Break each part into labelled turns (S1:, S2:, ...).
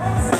S1: Thanks.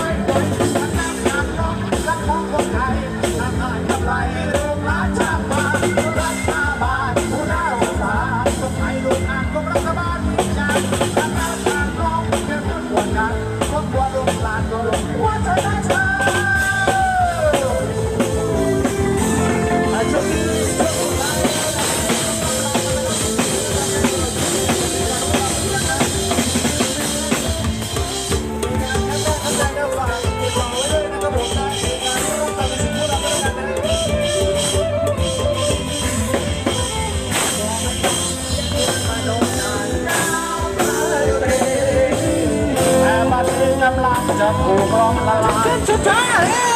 S1: จะผูกร้องละลายชุดช้าเฮ้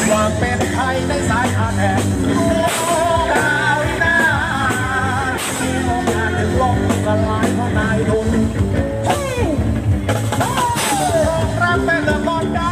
S1: อยาเป็นใครในสายอาแทกดาวินาที่มองงานถึงลมละลายเพราะนายดุนร้องรับ
S2: เป็นละบอด้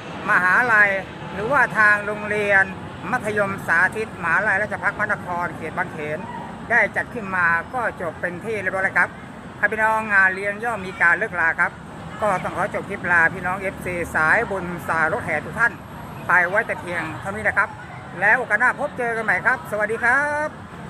S2: มหาลัย หรือว่าทางโรงเรียน มัธยมสาธิตมหาลัยราชพักพระนครเขตบางเขน ได้จัดขึ้นมาก็จบเป็นที่เรียบร้อยครับถ้าพี่น้องงานเรียนย่อมมีการเลิกลาครับ ก็ต้องขอจบคลิปลาพี่น้องเอฟซีสายบนสายรถแห่ทุกท่าน ไปไว้แต่เพียงเท่านี้นะครับ แล้วโอกาสหน้าพบเจอกันใหม่ครับ สวัสดีครับ